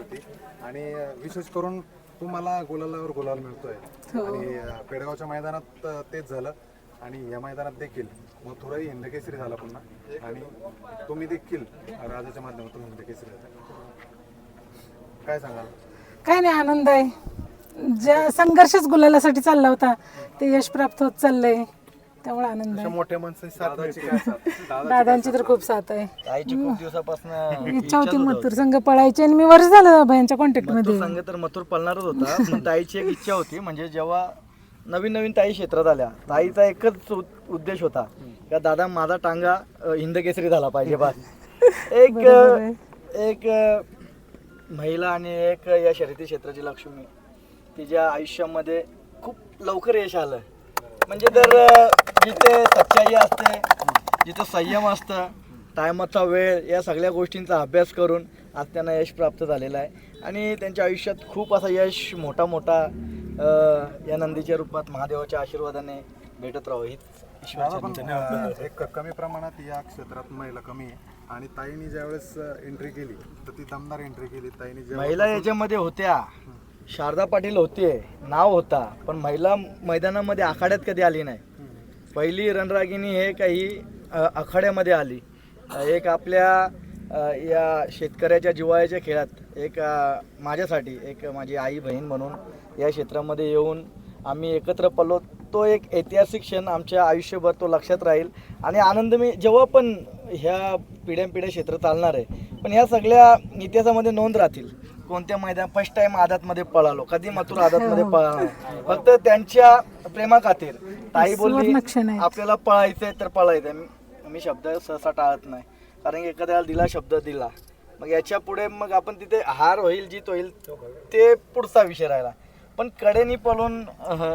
होती. आणि विशेष करून तुम्हाला गुलालावर गुलाल मिळतोय. आणि अं, पेडगावच्या मैदानात तेच झालं. आणि या मैदानात देखील मथुराही हिंदकेसरी झाला पुन्हा. आणि तुम्ही देखील राजाच्या माध्यमातून हिंदकेसरी झाला. काय सांगाल? काय नाही आनंद आहे. ज्या संघर्षच गुलालासाठी चालला होता ते यश प्राप्त होत चाललंय. त्यामुळे आनंद अशा आहे. मोठ्या माणसाची साथ मिळते. दादांची तर खूप साथ आहे. ताईची खूप दिवसापासून इच्छा होती मथुर संघ पळायची आणि मी वर्ष झालं भयांच्या कॉन्टॅक्टमध्ये मथुर संघ तर मथुर पळणारच होता पण ताईची एक इच्छा होती म्हणजे जेव्हा नवीन नवीन ताई क्षेत्रात आल्या ताईचा एकच उ- उद्देश होता का दादा माझा टांगा अ, हिंदकेसरी झाला पाहिजे बस एक अ, एक अ, महिला आणि एक या शर्यती क्षेत्राची लक्ष्मी तिच्या आयुष्यामध्ये खूप लवकर यश आलं. म्हणजे तर अ, जिथे सच्चाई असते जिथं संयम असतं टायमाचा वेळ या सगळ्या गोष्टींचा अभ्यास करून आज त्यांना यश प्राप्त झालेलं आहे. आणि त्यांच्या आयुष्यात खूप असा यश मोठा मोठा या नंदीच्या रूपात महादेवाच्या आशीर्वादाने भेटत पण अं, एक कमी प्रमाणात या क्षेत्रात महिला कमी आहे. आणि ताईने ज्यावेळेस एंट्री केली तर ती दमदार एंट्री केली. ताईने महिला याच्यामध्ये होत्या. शारदा पाटील होते नाव होता. पण महिला मैदानामध्ये आखाड्यात कधी आली नाही. पहिली रणरागिणी हे काही आखाड्यामध्ये आली. एक आपल्या या शेतकऱ्याच्या जिवाळ्याच्या खेळात एक माझ्यासाठी एक माझी आई बहीण म्हणून या क्षेत्रामध्ये येऊन आम्ही एकत्र पडलो तो एक ऐतिहासिक क्षण आमच्या आयुष्यभर तो लक्षात राहील. आणि आनंद मी जेव्हा पण ह्या पिढ्यानपिढ्या क्षेत्र चालणार आहे पण ह्या सगळ्या इतिहासामध्ये नोंद राहतील. कोणत्या मैदान फर्स्ट टाइम आदातमध्ये पळालो कधी मथुर आदातमध्ये पळालो नाही. फक्त त्यांच्या प्रेमा खातीर ताई बोलली. आपल्याला पळायचंय तर पळायचंय. मी- शब्द सहसा टाळत नाही. कारण एखाद्याला दिला शब्द दिला. मग याच्यापुढे मग आपण तिथे हार होईल जीत होईल ते पुढचा विषय राहिला. पण कडेनी पळून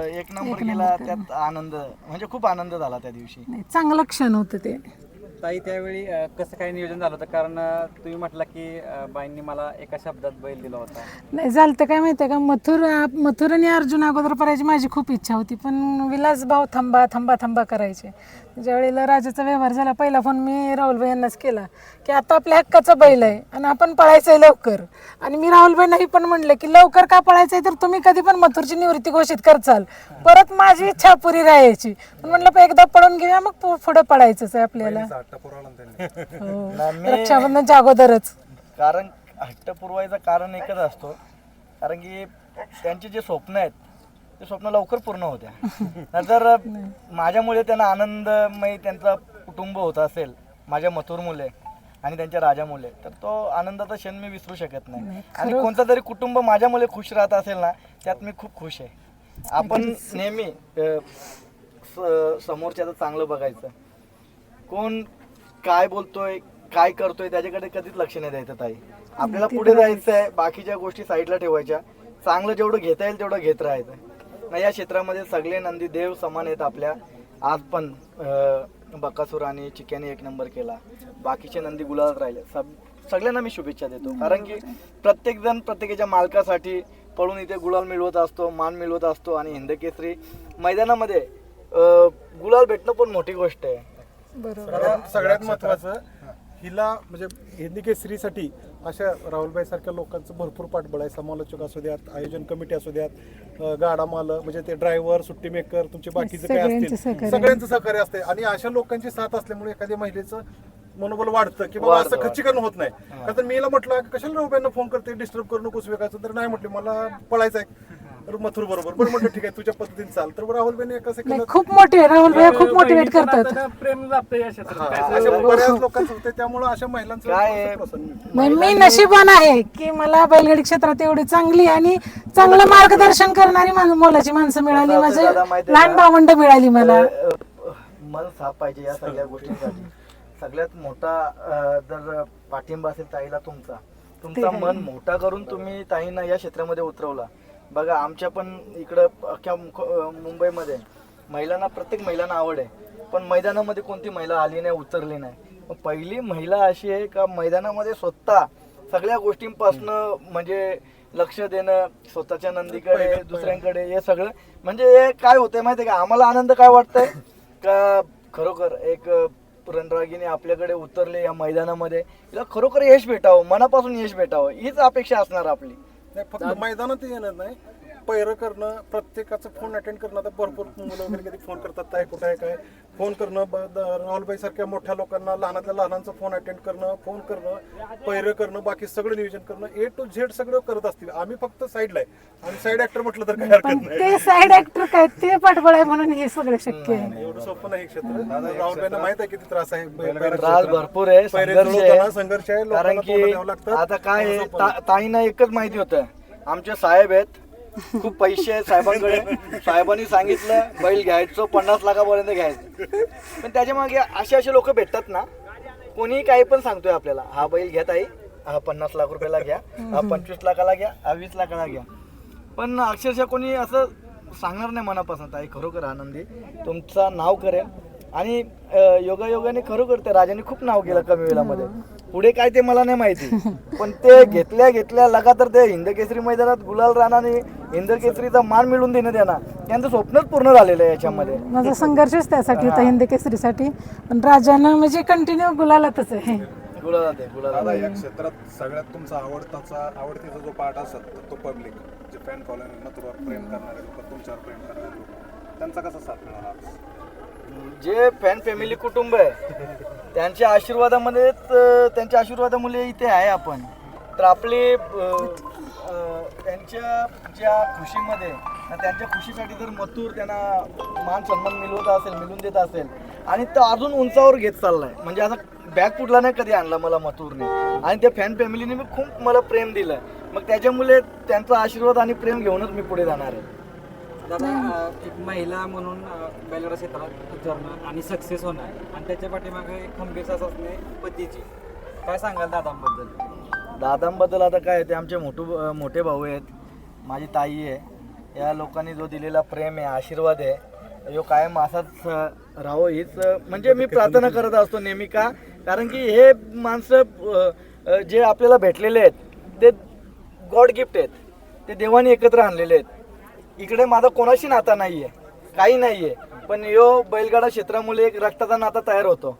एक नंबर केला त्यात आनंद म्हणजे खूप आनंद झाला त्या दिवशी. नाही, चांगलं क्षण होतं ते. ताई त्यावेळी अ, कसं काय नियोजन झालं होतं? कारण अ, तुम्ही म्हटला की अ, बाईंनी मला एका शब्दात बैल दिला होता. नाही झालं तर काय माहितीये का? मथुर मथुर आणि अर्जुन अगोदर करायची माझी खूप इच्छा होती पण विलास भाऊ थांबा थांबा थांबा करायचे. ज्या वेळेला राजाचा व्यवहार झाला पहिला फोन मी राहुलभाई यांनाच केला की आता आपल्या हक्काचा बैल आहे आणि आपण पळायचंय लवकर. आणि मी राहुलभाईंनाही पण म्हणलं की लवकर का पळायचंय? तर तुम्ही कधी पण मथुरची निवृत्ती घोषित करचाल. परत माझी इच्छा पुरी राहायची. पण म्हणलं "पण एकदा पळून घेऊया मग पु- पुढं पळायचंच आहे आपल्याला. हट्टा पुरवला ना त्यांनी हो. नाही, मी- रक्षाबंधनच्या अगोदरच कारण हट्ट पुरवायचं कारण एकच असतो. कारण की त्यांची जे स्वप्न आहेत ते स्वप्न लवकर पूर्ण होत्या. नंतर माझ्यामुळे त्यांना आनंदमय त्यांचा कुटुंब होत असेल माझ्या मथुर मुले आणि त्यांच्या राजामुळे तर तो आनंदाचा क्षण मी विसरू शकत नाही. आणि कोणता तरी कुटुंब माझ्यामुळे खुश राहत असेल ना त्यात मी खूप खुश आहे. आपण नेहमी अ, स- समोरच्याचं चांगलं बघायचं. कोण काय बोलतोय काय करतोय त्याच्याकडे कधीच लक्ष नाही द्यायचं ताई. आपल्याला पुढे जायचं आहे बाकीच्या गोष्टी साईडला ठेवायच्या. चांगलं जेवढं घेता येईल तेवढं घेत राहायचं. नाही या क्षेत्रामध्ये सगळे नंदी देव समान आहेत आपल्या. आज पण बकासूर आणि चिक्याने एक नंबर केला. बाकीचे नंदी गुलाबात राहिले. सब सगळ्यांना मी शुभेच्छा देतो. कारण की प्रत्येक जण प्रत्येकाच्या मालकासाठी पळून इथे गुलाल मिळवत असतो मान मिळवत असतो आणि हिंदकेसरी मैदानामध्ये गुलाल भेटणं पण मोठी गोष्ट आहे. बरोबर. कारण सगळ्यात महत्वाचं हिला म्हणजे हिंदी केसरीसाठी अशा राहुलबाई सारख्या लोकांचं भरपूर पाठबळ आहे. समालोचक असू द्यात आयोजन कमिटी असू द्यात गाडा मालक म्हणजे ते ड्रायव्हर सुट्टी मेकर तुमचे बाकीचे काय असतील. सगळ्यांचं सहकार्य असते आणि अशा लोकांची साथ असल्यामुळे एखाद्या महिलेचं मनोबल वाढतं की बाबा असं खच्चीकरण होत नाही. का तर मी हिला म्हटलं कशाला राहुबाईंना फोन करते? डिस्टर्ब करू नकोस वेगायचं तर नाही म्हटले. मला पळायचं आहे तर मथुर बरोबर. पण म्हटलं ठीक आहे तुझ्या पद्धतीने चाल. तर एका नाही सेकंदात खूप मोठे राहुल भाई खूप मोटिवेट करतात. प्रेम लाभतं या क्षेत्रात. हा, अशा बऱ्याच लोकांचं होते त्यामुळे अशा महिलांचं काय आहे? प्रोत्साहन मिळतं. नाही मी नशिबान आहे की मला बैलगाडी क्षेत्रात एवढी चांगली आणि चांगलं मार्गदर्शन करणारी मोलाची माणसं मिळाली माझे लहान का? भावंड मिळाली मला. अ, अ, मन साफ पाहिजे या सगळ्या गोष्टींसाठी. सगळ्यात मोठा अ, जर पाठिंबा असेल ताईला तुमचा तुमचा मन मोठा करून तुम्ही ताईंना या क्षेत्रामध्ये उतरवला. बघा आमच्या पण इकडं अख्ख्या मुंबईमध्ये महिलांना प्रत्येक महिलांना आवड आहे. पण मैदानामध्ये कोणती महिला आली नाही उतरली नाही? पहिली महिला अशी आहे का मैदानामध्ये स्वतः सगळ्या गोष्टींपासून म्हणजे लक्ष देणं स्वतःच्या नंदीकडे दुसऱ्यांकडे हे सगळं. म्हणजे हे काय होतंय माहितीये का? आम्हाला आनंद काय वाटतंय? का खरोखर एक रणरागिणी आपल्याकडे उतरले या मैदानामध्ये? तिला खरोखर यश भेटावं मनापासून यश भेटावं हीच अपेक्षा असणार आपली. नाही फक्त मैदानात येणं नाही. पैर करणं प्रत्येकाचं फोन अटेंड करणं. आता भरपूर मुलं वगैरे कधी फोन करतात काय कुठं आहे काय फोन करणं राहुलबाई सारख्या मोठ्या लोकांना लहानातल्या लहानांचं फोन अटेंड करणं फोन करणं पैर करणं बाकी सगळं नियोजन करणं. ए टू झेड सगळं करत असतील. आम्ही फक्त साईडला आहे. आणि साईड ऍक्टर म्हटलं तर काय पण हरकत नाही. ते साईड ऍक्टर काय ते पाठबळ आहे म्हणून हे सगळं शक्य आहे. एवढं सोपं नाही हे क्षेत्र. राहुलबाईंना माहीत आहे किती त्रास आहे त्रास. भरपूर आहे पैरे संघर्ष आहे. संघर्ष आहे कारण लोकांना की तोंड द्यावं लागतं. आता काय आहे. ता- ताईंना एकच माहिती होतं. आमचे साहेब आहेत खूप पैसे आहेत साहेबांकडे. साहेबांनी सांगितलं बैल घ्यायचं पन्नास लाखापर्यंत घ्यायचं. पण त्याच्यामागे असे असे लोक भेटतात ना कोणी काही पण सांगतोय आपल्याला हा बैल घ्या ताई हा पन्नास लाख रुपयाला घ्या हा पंचवीस लाखाला घ्या हा वीस लाखाला घ्या. पण अक्षरशः कोणी असं सांगणार नाही मनापासून ताई खरोखर आनंदी तुमचं नाव करेल. आणि योगायोगाने खरोखर त्या राजाने खूप नाव केलं कमी वेळामध्ये. पुढे काय ते मला नाही माहिती. पण ते घेतल्या घेतल्या लगातार ते हिंद केसरी मैदानात गुलाल राणाने हिंद केसरीचा मान मिळवून देणं त्यांना त्यांचं स्वप्नच पूर्ण झालेलं आहे याच्यामध्ये. माझा संघर्षच त्यासाठी होता हिंद केसरीसाठी. पण राजानं म्हणजे कंटिन्यू गुलालातच आहे. गुलाल आहे गुलाल दादा या क्षेत्रात सगळ्यात तुमचा आवडताचा आवडतीचा जो पार्ट असत तो पब्लिक जे फॅन फॉलोइंग मथुरवर प्रेम करणारे लोक तुमच्यावर प्रेम करणारे लोक त्यांचा कसा साथ मिळाला? जे फॅन फॅमिली कुटुंब आहे त्यांच्या आशीर्वादामध्येच त्यांच्या आशीर्वादामुळे इथे आहे आपण. तर आपले त्यांच्या ज्या खुशीमध्ये त्यांच्या खुशीसाठी जर मथुर त्यांना मान सन्मान मिळवत असेल मिळून देत असेल आणि तो अजून उंचावर घेत चाललाय. म्हणजे असं बॅग फुटला नाही कधी आणला मला मथुरने. आणि त्या फॅन फॅमिलीने मी खूप मला प्रेम दिलं मग त्याच्यामुळे त्यांचा आशीर्वाद आणि प्रेम घेऊनच मी पुढे जाणार आहे. दादा एक महिला म्हणून अं, बैलगाडा क्षेत्रात उतरणं आणि सक्सेस होणं आणि त्याच्या पाठीमागे एक खंबीर साथ असणे पतीची. काय सांगाल दादांबद्दल? दादांबद्दल आता काय ते आमचे मोठू मोठे भाऊ आहेत माझी ताई आहे. या लोकांनी जो दिलेला प्रेम आहे आशीर्वाद आहे यो कायम असाच राहो हीच म्हणजे मी प्रार्थना करत असतो नेहमी का? कारण की हे माणसं जे आपल्याला भेटलेले आहेत ते गॉड गिफ्ट आहेत. ते देवाने एकत्र आणलेले आहेत. इकडे माझा कोणाशी नाता नाही आहे काही नाही आहे पण यो बैलगाडा क्षेत्रामुळे एक रक्ताचा नाता तयार होतो.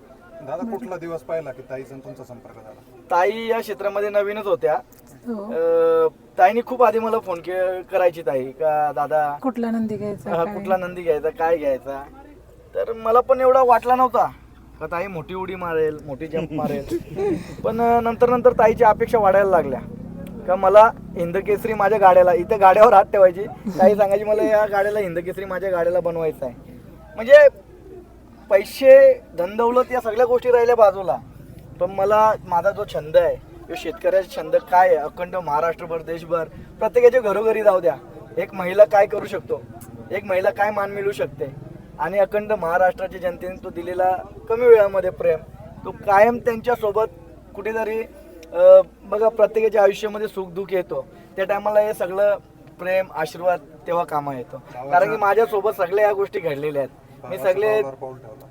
दादा कुठला दिवस पाहिला की ताईचा तुमचा संपर्क झाला? ताई या क्षेत्रामध्ये नवीनच होत्या. हो. अं, ताईने खूप आधी मला फोन के करायची ताई. का दादा? कुठला नंदी घ्यायचा हा, काय? कुठला नंदी घ्यायचा काय घ्यायचा? तर मला पण एवढा वाटला नव्हता. का ताई मोठी उडी मारेल मोठी जंप मारेल. पण अं, नंतर नंतर ताईच्या अपेक्षा वाढायला लागल्या. का मला हिंद केसरी माझ्या गाड्याला इथं गाड्यावर हात ठेवायची. ताई सांगायची मला या गाड्याला हिंद केसरी माझ्या गाड्याला बनवायचं आहे म्हणजे पैसे धनदौलत या सगळ्या गोष्टी राहिल्या बाजूला. पण मला माझा जो छंद आहे तो शेतकऱ्याचा छंद काय आहे? अखंड महाराष्ट्रभर देशभर प्रत्येकाच्या घरोघरी जाऊ द्या. एक महिला काय करू शकतो? एक महिला काय मान मिळू शकते? आणि अखंड महाराष्ट्राच्या जनतेने तो दिलेला कमी वेळामध्ये प्रेम तो कायम त्यांच्यासोबत कुठेतरी बघा प्रत्येकाच्या आयुष्यामध्ये सुख दुःख येतो. त्या टायमाला हे सगळं प्रेम आशीर्वाद तेव्हा कामा येतो. कारण की माझ्यासोबत सगळ्या या गोष्टी घडलेल्या आहेत. मी सगळे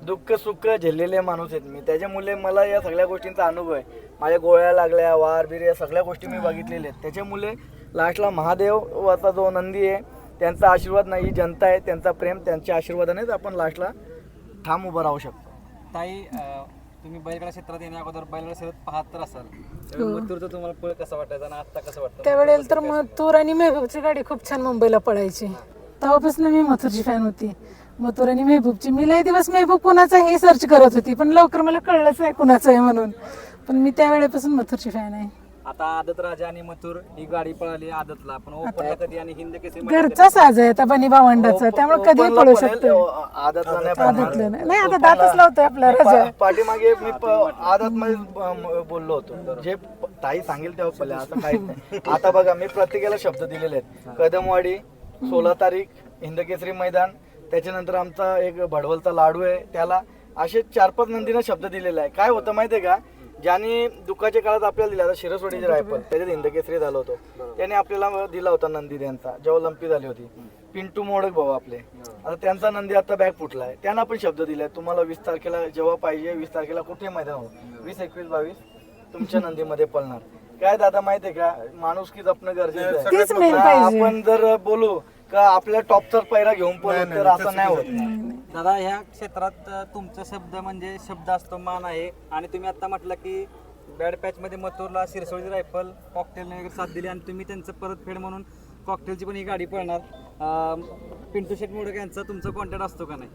दुःख सुख झेललेले माणूस आहेत मी. त्याच्यामुळे मला या सगळ्या गोष्टींचा अनुभव आहे. माझ्या गोळ्या लागल्या वार बिर या सगळ्या गोष्टी मी बघितलेल्या आहेत. त्याच्यामुळे लास्टला महादेवाचा जो नंदी आहे त्यांचा आशीर्वाद नाही ही जनता आहे त्यांचा प्रेम त्यांच्या आशीर्वादानेच आपण लास्टला ठाम उभं राहू शकतो. ताई तुम्ही बैलगाडा क्षेत्रात येण्या अगोदर बैलगाडा क्षेत्रात पाहत तर असाल त्यावेळी मथुरचं तुम्हाला पळ कसं वाटायचं आणि आता कसं वाटतं? त्यावेळेला तर मग तूर आणि मेहबूबची गाडी खूप छान मुंबईला पळायची. तेव्हापासून मी मथुरची फॅन होती. मथुर आणि मेहबूबची मी लय दिवस मेहबूब कुणाचा हे सर्च करत होती पण लवकर मला कळलंच आहे कुणाचं आहे म्हणून. पण मी त्यावेळेपासून मथुरची फॅन आहे. आता आदत राजा आणि मथुर ही गाडी पळाली आदतला. पण ओपनला कधी आणि हिंद केसरी घरचा साज आहे आता बनी भावंडाचा त्यामुळे कधी ओपनला पळू शकतो आदतला नाही पळणार. आदतला नाही. नाही, आता दातच लावतोय आपला मी राजा. पा- पाठीमागे मी आदत मध्ये बोललो होतो. जे प- ताई सांगेल तेव्हा पहिले असं काहीच नाही. आता बघा मी प्रत्येकाला शब्द दिलेले आहेत. कदमवाडी सोळा तारीख हिंदकेसरी मैदान त्याच्यानंतर आमचा एक भडवलचा लाडू आहे त्याला असे चार पाच नंदीनं शब्द दिलेला आहे काय होतं माहितीये का? ज्यांनी दुःखाच्या काळात आपल्याला दिला आता शिरसवाडीचे रायफल. त्याच्यात हिंदकेसरी झालं होतं. त्याने आपल्याला दिला होता नंदी त्यांचा जेव्हा लंपी झाली होती. पिंटू मोडक भाऊ आपले. आता त्यांचा नंदी आता बॅग फुटलाय. त्यांना पण शब्द दिलाय तुम्हाला वीस तारखेला जेव्हा पाहिजे वीस तारखेला कुठे मैदान हो वीस एकवीस बावीस तुमच्या नंदीमध्ये पळणार. काय दादा माहितीये का? माणूस की जपणं गरजेचं आहे. आपण जर बोलू का आपल्या टॉपचा पैरा घेऊन पळू तर असं नाही होत. दादा ह्या क्षेत्रात अ, तुमचा शब्द म्हणजे शब्द असतो मान आहे. आणि तुम्ही आता म्हटलं की बॅड पॅचमध्ये मथुरला शिरसोळी रायफल कॉकटेलने वगैरे साथ दिली आणि तुम्ही त्यांचं परतफेड म्हणून कॉकटेलची पण ही गाडी पळणार. अ, पिंटू शेट मोडक यांचा तुमचा कॉन्टॅक्ट असतो का नाही?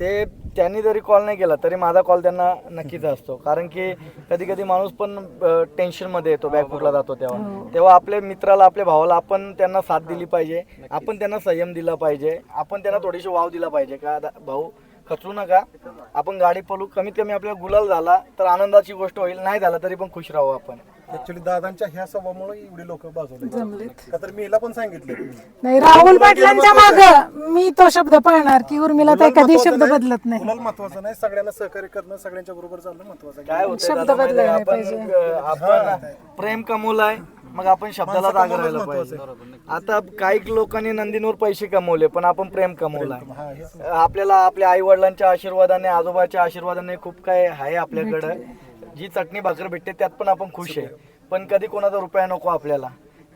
ते त्यांनी जरी कॉल नाही केला तरी माझा कॉल त्यांना नक्कीच असतो. कारण की कधी कधी माणूस पण टेन्शनमध्ये येतो बॅकफुटला जातो तेव्हा. तेव्हा आपल्या मित्राला आपल्या भावाला आपण त्यांना साथ दिली पाहिजे. आपण त्यांना संयम दिला पाहिजे. आपण त्यांना थोडीशी वाव दिला पाहिजे. का भाऊ खचू नका. आपण गाडी पळू कमीत कमी आपल्याला गुलाल झाला तर आनंदाची गोष्ट होईल. नाही झाला तरी पण खुश राहू आपण. ऍक्च्युली दादांच्या ह्या स्वभावामुळे एवढी लोक बाजवले का तर मी हिला पण सांगितलं नाही राहुल पाटलांच्या माग मी तो शब्द पाळणार की उर्मिला ताई कधी शब्द बदलत नाही. महत्वाचं नाही. सगळ्यांना सहकार्य करणं सगळ्यांच्या बरोबर चालणं महत्वाचं आहे. काय होतं शब्द दादा आहे? बदलायला आपण अं, आपण प्रेम कमवलाय मग आपण शब्दाला जागा राहायला पाहिजे. आता काही लोकांनी नंदींवर पैसे कमवले पण आपण प्रेम कमवलाय. हा आपल्याला आपल्या आई वडिलांच्या आशीर्वादाने आजोबाच्या आशीर्वादाने खूप काय आहे आपल्याकडं. जी चटणी भाकर भेटते त्यात पण आपण खुश आहे. पण कधी कोणाचा रुपया नको आपल्याला.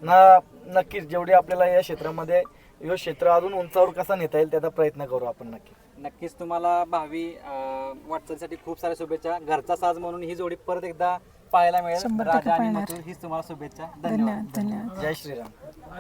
ना नक्कीच जेवढी आपल्याला या क्षेत्रामध्ये हे क्षेत्र अजून उंचावर कसा नेता येईल त्याचा प्रयत्न करू आपण नक्की. नक्कीच तुम्हाला भावी अं, वाटचालीसाठी खूप साऱ्या शुभेच्छा. घरचा साज म्हणून ही जोडी परत एकदा पाहायला मिळेल. राजा आणि हीच तुम्हाला शुभेच्छा. धन्यवाद. धन्यवाद धन्यवाद. जय श्रीराम.